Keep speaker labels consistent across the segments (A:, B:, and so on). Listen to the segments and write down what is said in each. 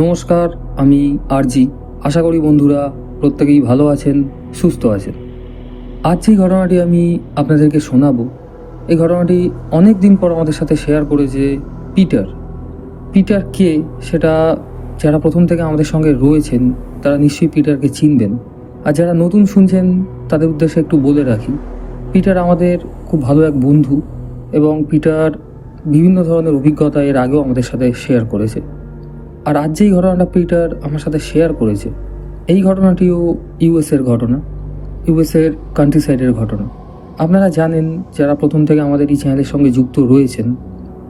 A: নমস্কার, আমি আরজি। আশা করি বন্ধুরা প্রত্যেকেই ভালো আছেন, সুস্থ আছেন। আজ যে ঘটনাটি আমি আপনাদেরকে শোনাবো, এই ঘটনাটি অনেক দিন পর আমাদের সাথে শেয়ার করেছে পিটার। পিটার কে? সেটা যারা প্রথম থেকে আমাদের সঙ্গে রয়েছেন, তারা নিশ্চয়ই পিটারকে চিনবেন। আর যারা নতুন শুনছেন, তাদের উদ্দেশ্যে একটু বলে রাখি, পিটার আমাদের খুব ভালো এক বন্ধু এবং পিটার বিভিন্ন ধরনের অভিজ্ঞতা এর আগেও আমাদের সাথে শেয়ার করেছে। আর আজ যেই ঘটনাটা পিটার আমার সাথে শেয়ার করেছে, এই ঘটনাটিও ইউএসের ঘটনা ইউএসের কান্ট্রি সাইডের ঘটনা। আপনারা জানেন, যারা প্রথম থেকে আমাদের এই চ্যানেলের সঙ্গে যুক্ত রয়েছেন,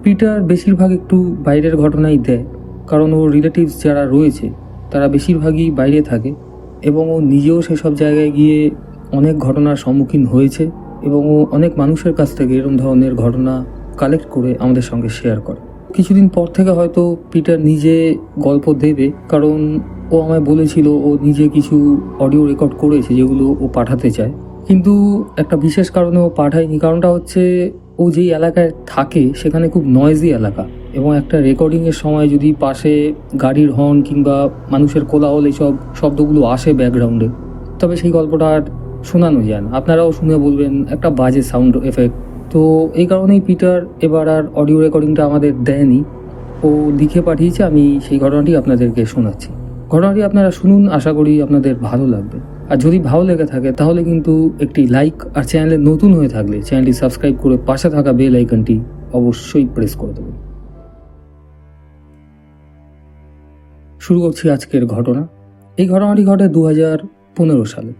A: পিটার বেশিরভাগ একটু বাইরের ঘটনাই দেয়, কারণ ওর রিলেটিভস যারা রয়েছে, তারা বেশিরভাগই বাইরে থাকে, এবং ও নিজেও সেসব জায়গায় গিয়ে অনেক ঘটনার সম্মুখীন হয়েছে, এবং ও অনেক মানুষের কাছ থেকে এরকম ধরনের ঘটনা কালেক্ট করে আমাদের সঙ্গে শেয়ার করে। কিছুদিন পর থেকে হয়তো পিটার নিজে গল্প দেবে, কারণ ও আমায় বলেছিল ও নিজে কিছু অডিও রেকর্ড করেছে যেগুলো ও পাঠাতে চায়। কিন্তু একটা বিশেষ কারণে ও পাঠায়নি, কারণটা হচ্ছে ও যেই এলাকায় থাকে সেখানে খুব নয়েজি এলাকা এবং একটা রেকর্ডিংয়ের সময় যদি পাশে গাড়ির হর্ন কিংবা মানুষের কোলাহল এইসব শব্দগুলো আসে ব্যাকগ্রাউন্ডে তবে সেই গল্পটা আর শোনানো যায় না। আপনারাও শুনে বলবেন, একটা বাজে সাউন্ড এফেক্ট তো এই কারণেই পিটার এবার আর অডিও রেকর্ডিংটা আমাদের দেয়নি। ও লিখে পাঠিয়েছে, আমি সেই ঘটনাটি আপনাদেরকে শোনাচ্ছি। ঘটনাটি আপনারা শুনুন, আশা করি আপনাদের ভালো লাগবে। আর যদি ভালো লেগে থাকে, তাহলে কিন্তু একটি লাইক আর চ্যানেলে নতুন হয়ে থাকলে চ্যানেলটি সাবস্ক্রাইব করে পাশে থাকা বেল আইকনটি অবশ্যই প্রেস করে দেবেন। শুরু করছি আজকের ঘটনা। এই ঘটনাটি ঘটে দু হাজার পনেরো সালে।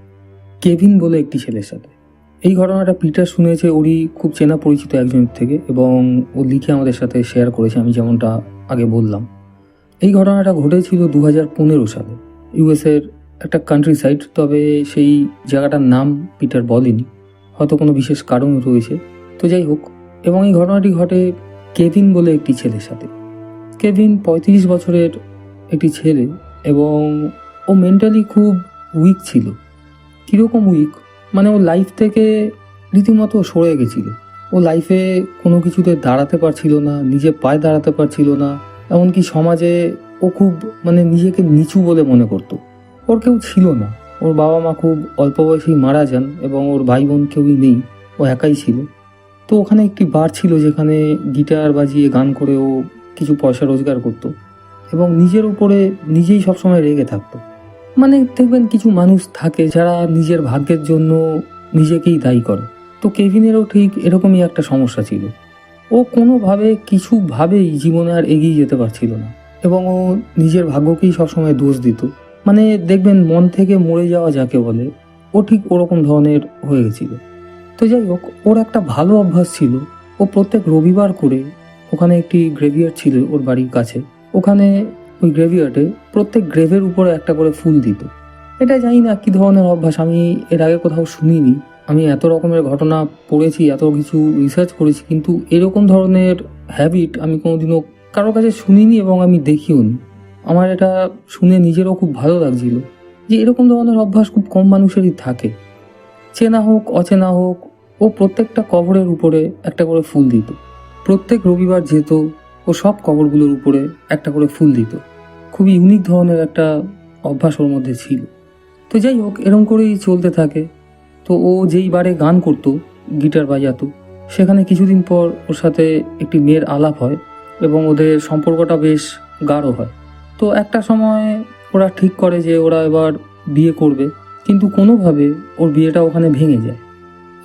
A: কেভিন বলে একটি ছেলের সাথে। এই ঘটনাটা পিটার শুনেছে, ওরই খুব চেনা পরিচিত একজনের থেকে এবং ও লিখে আমাদের সাথে শেয়ার করেছে, আমি যেমনটা আগে বললাম। এই ঘটনাটা ঘটেছিল দু হাজার পনেরো সালে। ইউএসের একটা কান্ট্রি সাইড তবে সেই জায়গাটার নাম পিটার বলেনি, হয়তো কোনো বিশেষ কারণ রয়েছে। তো যাই হোক, এবং এই ঘটনাটি ঘটে কেভিন বলে একটি ছেলের সাথে। কেভিন পঁয়ত্রিশ বছরের একটি ছেলে এবং ও মেন্টালি খুব উইক ছিল। কীরকম উইক মানে ও লাইফ থেকে রীতিমতো সরে গেছিল। ও লাইফে কোনো কিছুতে দাঁড়াতে পারছিল না নিজে পায়ে দাঁড়াতে পারছিল না, এমনকি সমাজে ও খুব মানে নিজেকে নিচু বলে মনে করতো। ওর কেউ ছিল না। ওর বাবা মা খুব অল্প বয়সেই মারা যান এবং ওর ভাই বোন কেউই নেই, ও একাই ছিল। তো ওখানে একটি বার ছিল যেখানে গিটার বাজিয়ে গান করে ও কিছু পয়সা রোজগার করতো এবং নিজের উপরে নিজেই সবসময় রেগে থাকতো। মানে দেখবেন কিছু মানুষ থাকে যারা নিজের ভাগ্যের জন্য নিজেকেই দায়ী করে। তো কেভিনেরও ঠিক এরকমই একটা সমস্যা ছিল। ও কোনোভাবে কিছুভাবেই জীবনে আর এগিয়ে যেতে পারছিল না এবং ও নিজের ভাগ্যকেই সবসময় দোষ দিত। মানে দেখবেন মন থেকে মরে যাওয়া যাকে বলে, ও ঠিক ওরকম ধরনের হয়ে গেছিল। তো যাই হোক, ওর একটা ভালো অভ্যাস ছিল। ও প্রত্যেক রবিবার করে ওখানে একটি গ্রেভিয়ার ছিল ওর বাড়ির কাছে। ওখানে ওই গ্রেভিয়ার্ডে প্রত্যেক গ্রেভের উপরে একটা করে ফুল দিত। এটা জানি না কী ধরনের অভ্যাস, আমি এর আগে কোথাও শুনিনি। আমি এত রকমের ঘটনা পড়েছি, এত কিছু রিসার্চ করেছি, কিন্তু এরকম ধরনের হ্যাবিট আমি কোনোদিনও কারোর কাছে শুনিনি এবং আমি দেখিও নি। আমার এটা শুনে নিজেরও খুব ভালো লাগছিল যে এরকম ধরনের অভ্যাস খুব কম মানুষেরই থাকে। চেনা হোক, অচেনা হোক, ও প্রত্যেকটা কবরের উপরে একটা করে ফুল দিত। প্রত্যেক রবিবার যেত, ও সব কবরগুলোর উপরে একটা করে ফুল দিত। খুবই ইউনিক ধরনের একটা অভ্যাস ওর মধ্যে ছিল। তো যাই হোক, এরম করেই চলতে থাকে। তো ও যেই বারে গান করতো, গিটার বাজাতো, সেখানে কিছুদিন পর ওর সাথে একটি মেয়ের আলাপ হয় এবং ওদের সম্পর্কটা বেশ গাঢ় হয়। তো একটা সময় ওরা ঠিক করে যে ওরা এবার বিয়ে করবে, কিন্তু কোনোভাবে ওর বিয়েটা ওখানে ভেঙে যায়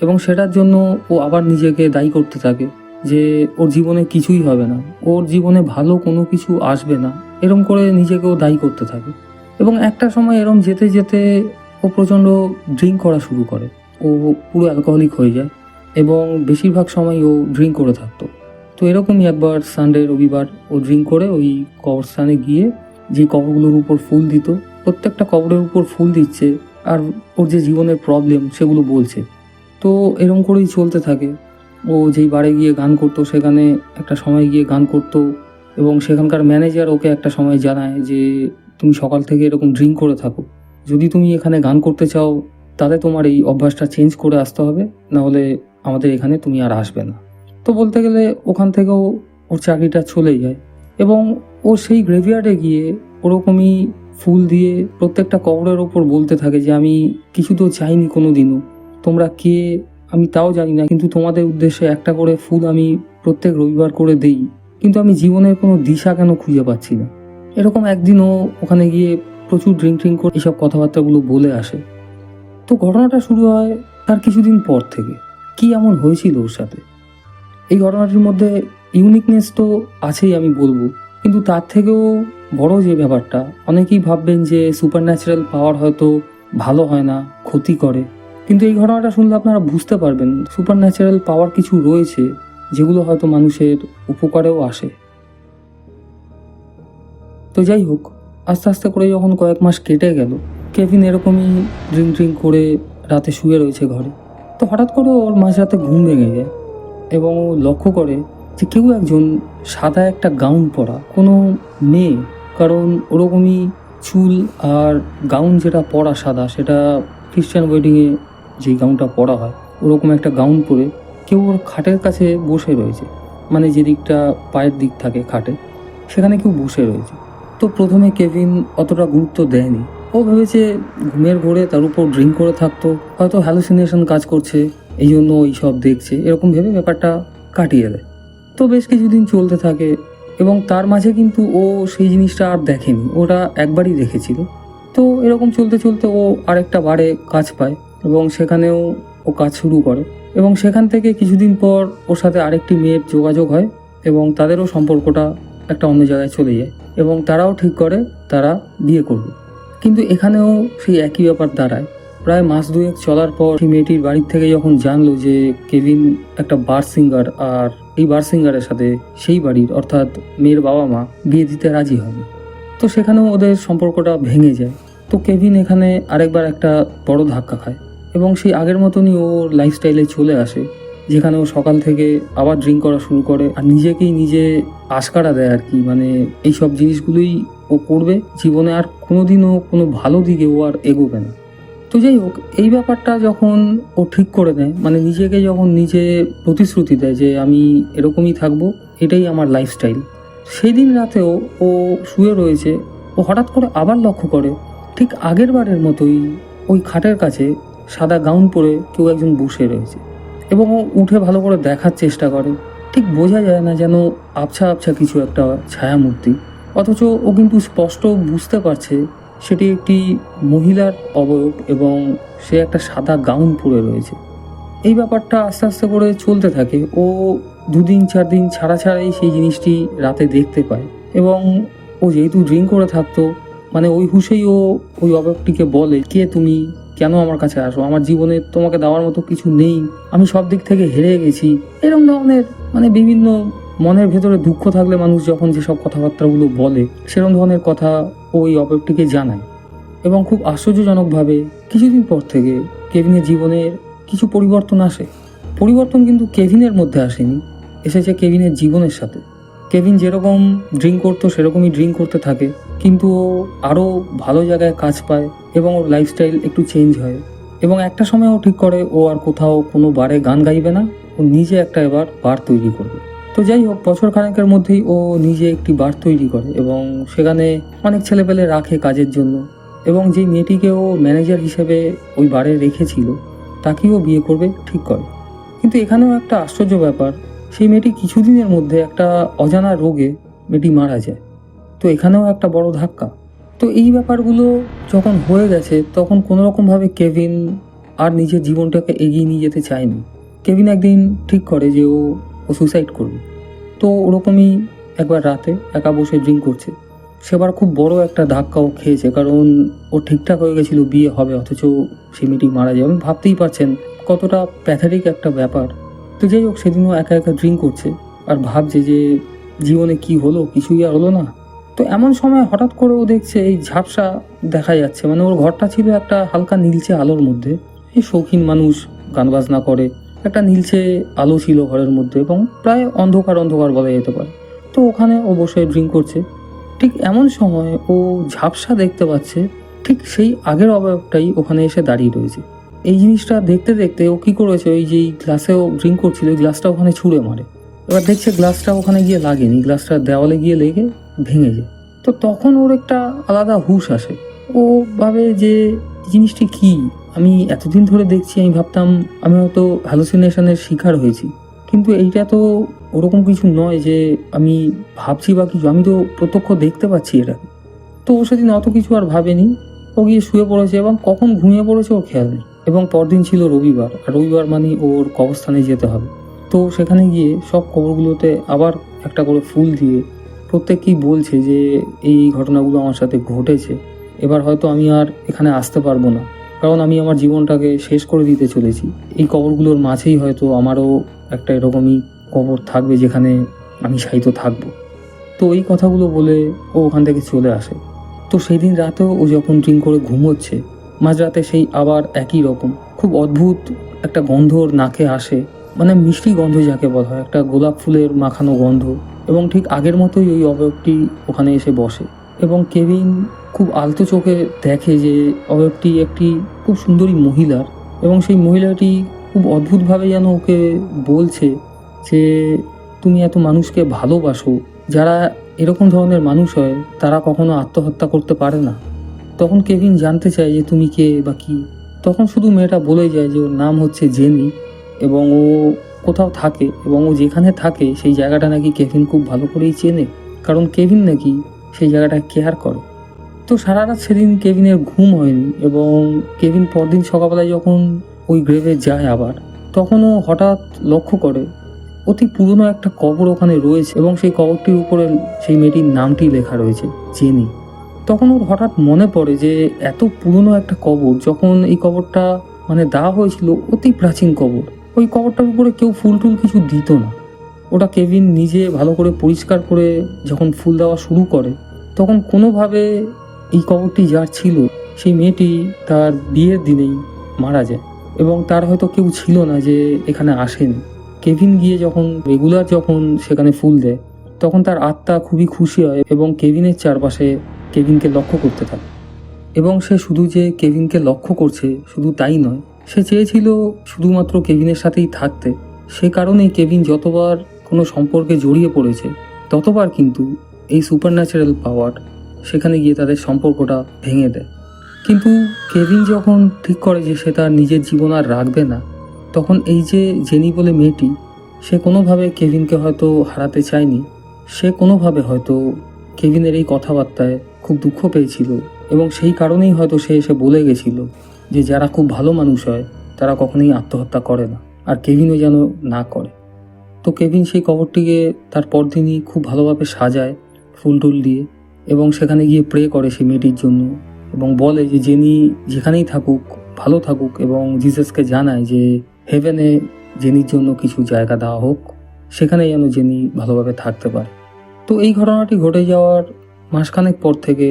A: এবং সেটার জন্য ও আবার নিজেকে দায়ী করতে থাকে। যে ওর জীবনে কিছুই হবে না। ওর জীবনে ভালো কোনো কিছু আসবে না। এরম করে নিজেকেও দায়ী করতে থাকে। এবং একটা সময় এরম যেতে যেতে ও প্রচণ্ড ড্রিঙ্ক করা শুরু করে। ও পুরো অ্যালকোহলিক হয়ে যায় এবং বেশিরভাগ সময় ও ড্রিঙ্ক করে থাকতো। তো এরকমই একবার সানডে রবিবার ও ড্রিঙ্ক করে ওই কবরস্থানে গিয়ে যে কবরগুলোর উপর ফুল দিত, প্রত্যেকটা কবরের উপর ফুল দিচ্ছে আর ওর যে জীবনের প্রবলেম সেগুলো বলছে। তো এরম করেই চলতে থাকে। ও যেই বারে গিয়ে গান করতো, সেখানে একটা সময় গিয়ে গান করতো এবং সেখানকার ম্যানেজার ওকে একটা সময় জানায় যে, তুমি সকাল থেকে এরকম ড্রিঙ্ক করে থাকো। যদি তুমি এখানে গান করতে চাও তাহলে তোমার এই অভ্যাসটা চেঞ্জ করে আসতে হবে নাহলে আমাদের এখানে তুমি আর আসবে না। তো বলতে গেলে ওখান থেকেও ওর চাকরিটা চলে যায় এবং ও সেই গ্রেভিয়ার্ডে গিয়ে ওরকমই ফুল দিয়ে প্রত্যেকটা কবরের ওপর বলতে থাকে যে, আমি কিছু তো চাইনি কোনো দিনও তোমরা কে আমি তাও জানি না, কিন্তু তোমাদের উদ্দেশ্যে একটা করে ফুল আমি প্রত্যেক রবিবার করে দেই। কিন্তু আমি জীবনের কোনো দিশা কেন খুঁজে পাচ্ছি না? এরকম একদিনও ওখানে গিয়ে প্রচুর ড্রিঙ্ক ট্রিঙ্ক করে এইসব কথাবার্তাগুলো বলে আসে। তো ঘটনাটা শুরু হয় তার কিছুদিন পর থেকে। কি এমন হয়েছিল ওর সাথে? এই ঘটনাটির মধ্যে ইউনিকনেস তো আছেই আমি বলব, কিন্তু তার থেকেও বড় যে ব্যাপারটা, অনেকেই ভাববেন যে সুপার ন্যাচারাল পাওয়ার হয়তো ভালো হয় না, ক্ষতি করে। কিন্তু এই ঘটনাটা শুনলে আপনারা বুঝতে পারবেন সুপার ন্যাচারাল পাওয়ার কিছু রয়েছে, যেগুলো হয়তো মানুষের উপকারেও আসে। তো যাই হোক, আস্তে আস্তে করে যখন কয়েক মাস কেটে গেল কেভিন এরকমই ড্রিঙ্ক ড্রিঙ্ক করে রাতে শুয়ে রয়েছে ঘরে। তো হঠাৎ করে ওর মাঝরাতে ঘুম ভেঙে যায় এবং ও লক্ষ্য করে যে কেউ একজন সাদা একটা গাউন পরা, কোনো মেয়ে, কারণ ওরকমই চুল আর গাউন যেটা পরা সাদা, সেটা খ্রিস্টান ওয়েডিংয়ে যে গাউনটা পরা হয়, ওরকম একটা গাউন পরে কেউ ওর খাটের কাছে বসে রয়েছে। মানে যে দিকটা পায়ের দিক থাকে খাটে, সেখানে কেউ বসে রয়েছে। তো প্রথমে কেভিন অতটা গুরুত্ব দেয়নি। ও ভেবেছে ঘুমের ঘোরে তার উপর ড্রিঙ্ক করে থাকতো, হয়তো হ্যালুসিনেশন কাজ করছে, এই জন্য ওই সব দেখছে, এরকম ভেবে ব্যাপারটা কাটিয়ে দেয়। তো বেশ কিছুদিন চলতে থাকে এবং তার মাঝে কিন্তু ও সেই জিনিসটা আর দেখেনি, ওটা একবারই দেখেছিল। তো এরকম চলতে চলতে ও আরেকটা বারে কাজ পায়। এবং সেখানেও ও কাজ শুরু করে। এবং সেখান থেকে কিছুদিন পর ওর সাথে আরেকটি মেয়ের যোগাযোগ হয় এবং তাদেরও সম্পর্কটা একটা অন্য জায়গায় চলে যায় এবং তারাও ঠিক করে, তারা বিয়ে করবে। কিন্তু এখানেও সেই একই ব্যাপার দাঁড়ায়। প্রায় মাস দুয়েক চলার পর সেই মেয়েটির বাড়ির থেকে যখন জানলো যে কেভিন একটা বার সিঙ্গার আর এই বার সিঙ্গারের সাথে সেই বাড়ির, অর্থাৎ মেয়ের বাবা মা বিয়ে দিতে রাজি হবে, তো সেখানেও ওদের সম্পর্কটা ভেঙে যায়। তো কেভিন এখানে আরেকবার একটা বড় ধাক্কা খায়। এবং সেই আগের মতনই ওর লাইফস্টাইলে চলে আসে, যেখানে ও সকাল থেকে আবার ড্রিঙ্ক করা শুরু করে আর নিজেকেই নিজে আশকারা দেয় আর কি। মানে এই সব জিনিসগুলোই ও করবে, জীবনে আর কোনোদিনও কোনো ভালো দিকে ও আর এগোবে না। তো যাই হোক, এই ব্যাপারটা যখন ও ঠিক করে নেয় মানে নিজেকে যখন নিজে প্রতিশ্রুতি দেয় যে আমি এরকমই থাকব, এটাই আমার লাইফস্টাইল সেই দিন রাতেও ও শুয়ে রয়েছে, ও হঠাৎ করে আবার লক্ষ্য করে, ঠিক আগের বারের মতোই ওই খাটের কাছে সাদা গাউন পরে কেউ একজন বসে রয়েছে এবং ও উঠে ভালো করে দেখার চেষ্টা করে। ঠিক বোঝা যায় না যেন আবছা আবছা কিছু একটা ছায়ামূর্তি, অথচ ও কিন্তু স্পষ্ট বুঝতে পারছে সেটি একটি মহিলার অবয়ব এবং সে একটা সাদা গাউন পরে রয়েছে। এই ব্যাপারটা আস্তে আস্তে করে চলতে থাকে। ও দুদিন চার দিন ছাড়া ছাড়াই সেই জিনিসটি রাতে দেখতে পায় এবং ও যেহেতু ড্রিঙ্ক করে থাকতো মানে ওই হুশেই ও ওই অবয়বটিকে বলে, কে তুমি? কেন আমার কাছে আসো? আমার জীবনে তোমাকে দেওয়ার মতো কিছু নেই। আমি সব দিক থেকে হেরে গেছি। এরকম ধরনের মানে বিভিন্ন মনের ভেতরে দুঃখ থাকলে মানুষ যখন যেসব কথাবার্তাগুলো বলে সেরকম ধরনের কথা ওই অবয়বটিকে জানায়। এবং খুব আশ্চর্যজনকভাবে কিছুদিন পর থেকে কেভিনের জীবনের কিছু পরিবর্তন আসে। পরিবর্তন কিন্তু কেভিনের মধ্যে আসেনি, এসেছে কেভিনের জীবনের সাথে। কেভিন যেরকম ড্রিঙ্ক করতো, সেরকমই ড্রিঙ্ক করতে থাকে। কিন্তু ও আরও ভালো জায়গায় কাজ পায় এবং ওর লাইফস্টাইল একটু চেঞ্জ হয়। এবং একটা সময় ও ঠিক করে, ও আর কোথাও কোনো বারে গান গাইবে না। ও নিজে একটা এবার বার তৈরি করবে। তো যাই হোক, বছর খানেকের মধ্যেই ও নিজে একটি বার তৈরি করে এবং সেখানে অনেক ছেলেপেলে রাখে কাজের জন্য। এবং যেই মেয়েটিকে ও ম্যানেজার হিসেবে ওই বারে রেখেছিল তাকেও বিয়ে করবে, ঠিক করে। কিন্তু এখানেও একটা আশ্চর্য ব্যাপার সেই মেয়েটি কিছুদিনের মধ্যে একটা অজানা রোগে মেয়েটি মারা যায়। তো এখানেও একটা বড় ধাক্কা। তো এই ব্যাপারগুলো যখন হয়ে গেছে, তখন কোনো রকমভাবে কেভিন আর নিজের জীবনটাকে এগিয়ে নিয়ে যেতে চায়নি। কেভিন একদিন ঠিক করে যে ও ও সুসাইড করবে। তো ওরকমই একবার রাতে একা বসে ড্রিঙ্ক করছে। সেবার খুব বড় একটা ধাক্কাও খেয়েছে, কারণ ও ঠিকঠাক হয়ে গেছিল, বিয়ে হবে, অথচ সে মেয়েটি মারা যাবে। আপনি ভাবতেই পারছেন কতটা প্যাথারিক একটা ব্যাপার। তো যাই হোক, সেদিনও একা একা ড্রিঙ্ক করছে আর ভাবছে যে জীবনে কি হলো, কিছুই আর হলো না। তো এমন সময় হঠাৎ করে ও দেখছে এই ঝাপসা দেখা যাচ্ছে। মানে ওর ঘরটা ছিল একটা হালকা নীলচে আলোর মধ্যে। এই শৌখিন মানুষ গান বাজনা করে। একটা নীলচে আলো ছিল ঘরের মধ্যে এবং প্রায় অন্ধকার অন্ধকার বলা যেতে পারে। তো ওখানে ও বসে ড্রিঙ্ক করছে। ঠিক এমন সময় ও ঝাপসা দেখতে পাচ্ছে, ঠিক সেই আগের অবয়বটাই ওখানে এসে দাঁড়িয়ে রয়েছে। এই জিনিসটা দেখতে দেখতে ও কি করেছে, ওই যে গ্লাসে ও ড্রিঙ্ক করছিল ওই গ্লাসটা ওখানে ছুঁড়ে মারে। এবার দেখছে গ্লাসটা ওখানে গিয়ে লাগেনি গ্লাসটা দেওয়ালে গিয়ে লেগে ভেঙে যায়। তো তখন ওর একটা আলাদা হুশ আসে। ও ভাবে যে জিনিসটি কি? আমি এতদিন ধরে দেখছি, আমি ভাবতাম আমি হয়তো হ্যালুসিনেশনের শিকার হয়েছি। কিন্তু এইটা তো ওরকম কিছু নয় যে, আমি ভাবছি বা কিছু, আমি তো প্রত্যক্ষ দেখতে পাচ্ছি এটা। তো ও সেদিন অত কিছু আর ভাবেনি। ও গিয়ে শুয়ে পড়েছে এবং কখন ঘুমিয়ে পড়েছে ওর খেয়াল নেই। এবং পরদিন ছিল রবিবার, আর রবিবার মানে ওর কবরস্থানে যেতে হবে। তো সেখানে গিয়ে সব কবরগুলোতে আবার একটা করে ফুল দিয়ে প্রত্যেককেই বলছে যে, এই এই ঘটনাগুলো আমার সাথে ঘটেছে। এবার হয়তো আমি আর এখানে আসতে পারব না। কারণ আমি আমার জীবনটাকে শেষ করে দিতে চলেছি। এই কবরগুলোর মাঝেই হয়তো আমারও একটা এরকমই কবর থাকবে যেখানে আমি সাহিত্য থাকব। তো এই কথাগুলো বলে ও ওখান থেকে চলে আসে। তো সেই দিন রাতেও ও যখন ড্রিঙ্ক করে ঘুমোচ্ছে মাঝরাতে সেই আবার একই রকম। খুব অদ্ভুত একটা গন্ধ ওর নাকে আসে। মানে মিষ্টি গন্ধ যাকে বলা হয়, একটা গোলাপ ফুলের মাখানো গন্ধ। এবং ঠিক আগের মতোই ওই অবয়বটি ওখানে এসে বসে। এবং কেভিন খুব আলতো চোখে দেখে যে অবয়বটি একটি খুব সুন্দরী মহিলার। এবং সেই মহিলাটি খুব অদ্ভুতভাবে যেন ওকে বলছে যে, তুমি এত মানুষকে ভালোবাসো। যারা এরকম ধরনের মানুষ হয়, তারা কখনো আত্মহত্যা করতে পারে না। তখন কেভিন জানতে চায় যে তুমি কে বা কি। তখন শুধু মেয়েটা বলে যায় যে ওর নাম হচ্ছে জেনি এবং ও কোথাও থাকে এবং ও যেখানে থাকে সেই জায়গাটা নাকি কেভিন খুব ভালো করেই চেনে। কারণ কেভিন নাকি সেই জায়গাটা কেয়ার করে। তো সারা রাত সেদিন কেভিনের ঘুম হয়নি এবং কেভিন পরদিন সকালবেলায় যখন ওই গ্রেভে যায় আবার, তখন ও হঠাৎ লক্ষ্য করে অতি পুরনো একটা কবর ওখানে রয়েছে এবং সেই কবরটির উপরে সেই মেয়েটির নামটি লেখা রয়েছে, জেনি। তখন ওর হঠাৎ মনে পড়ে যে এত পুরনো একটা কবর, যখন এই কবরটা মানে দেওয়া হয়েছিল অতি প্রাচীন কবর, ওই কবরটার উপরে কেউ ফুল টুল কিছু দিত না। ওটা কেভিন নিজে ভালো করে পরিষ্কার করে যখন ফুল দেওয়া শুরু করে, তখন কোনোভাবে এই কবরটি যার ছিল, সেই মেয়েটি তার বিয়ের দিনেই মারা যায় এবং তার হয়তো কেউ ছিল না যে এখানে আসেনি। কেভিন গিয়ে যখন রেগুলার যখন সেখানে ফুল দেয়, তখন তার আত্মা খুবই খুশি হয় এবং কেভিনের চারপাশে কেভিনকে লক্ষ্য করতে থাকে। এবং সে শুধু যে কেভিনকে লক্ষ্য করছে, শুধু তাই নয়, সে চেয়েছিল শুধুমাত্র কেভিনের সাথেই থাকতে। সে কারণেই কেভিন যতবার কোনো সম্পর্কে জড়িয়ে পড়েছে, ততবার কিন্তু এই সুপার ন্যাচারাল পাওয়ার সেখানে গিয়ে তাদের সম্পর্কটা ভেঙে দেয়। কিন্তু কেভিন যখন ঠিক করে যে সে তার নিজের জীবন আর রাখবে না, তখন এই যে জেনি বলে মেয়েটি, সে কোনোভাবে কেভিনকে হয়তো হারাতে চায়নি, সে কোনোভাবে হয়তো কেভিনের এই কথাবার্তায় খুব দুঃখ পেয়েছিল এবং সেই কারণেই হয়তো সে এসে বলে গেছিল যে যারা খুব ভালো মানুষ হয়, তারা কখনোই আত্মহত্যা করে না আর কেভিনও যেন না করে। তো কেভিন সেই কবরটিকে তার পরদিনই খুব ভালোভাবে সাজায় ফুল টুল দিয়ে এবং সেখানে গিয়ে প্রে করে সেই মেয়েটির জন্য এবং বলে যে জেনি যেখানেই থাকুক, ভালো থাকুক এবং জিসাসকে জানায় যে হেভেনে জেনির জন্য কিছু জায়গা দেওয়া হোক সেখানে যেন জেনি ভালোভাবে থাকতে পারে। তো এই ঘটনাটি ঘটে যাওয়ার মাসখানেক পর থেকে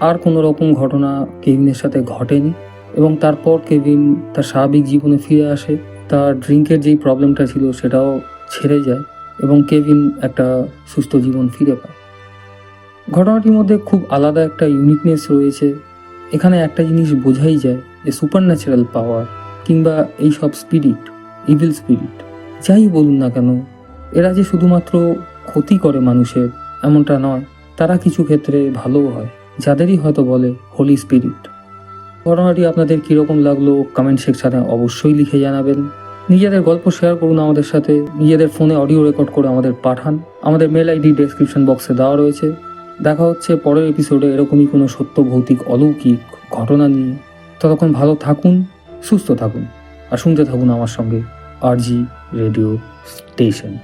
A: আর কোনো রকম ঘটনা কেভিনের সাথে ঘটেনি এবং তারপর কেভিন তার স্বাভাবিক জীবনে ফিরে আসে, তার ড্রিঙ্কের যেই প্রবলেমটা ছিল সেটাও ছেড়ে যায় এবং কেভিন একটা সুস্থ জীবন ফিরে পায়। ঘটনাটির মধ্যে খুব আলাদা একটা ইউনিকনেস রয়েছে। এখানে একটা জিনিস বোঝাই যায় যে সুপার ন্যাচারাল পাওয়ার কিংবা এই সব স্পিরিট ইভিল স্পিরিট যাই বলুন না কেন, এরা যে শুধুমাত্র ক্ষতি করে মানুষের, এমনটা নয়। তারা কিছু ক্ষেত্রে ভালোও হয়। যাদেরই হয়তো বলে হোলি স্পিরিট ঘটনাটি আপনাদের কীরকম লাগল কমেন্ট সেকশানে অবশ্যই লিখে জানাবেন। নিজেদের গল্প শেয়ার করুন আমাদের সাথে। নিজেদের ফোনে অডিও রেকর্ড করে আমাদের পাঠান। আমাদের মেল আইডি ডেসক্রিপশন বক্সে দেওয়া রয়েছে। দেখা হচ্ছে পরের এপিসোডে এরকমই কোনো সত্য, ভৌতিক, অলৌকিক ঘটনা নিয়ে। ততক্ষণ ভালো থাকুন, সুস্থ থাকুন। আর শুনতে থাকুন আমার সঙ্গে আরজি রেডিও স্টেশন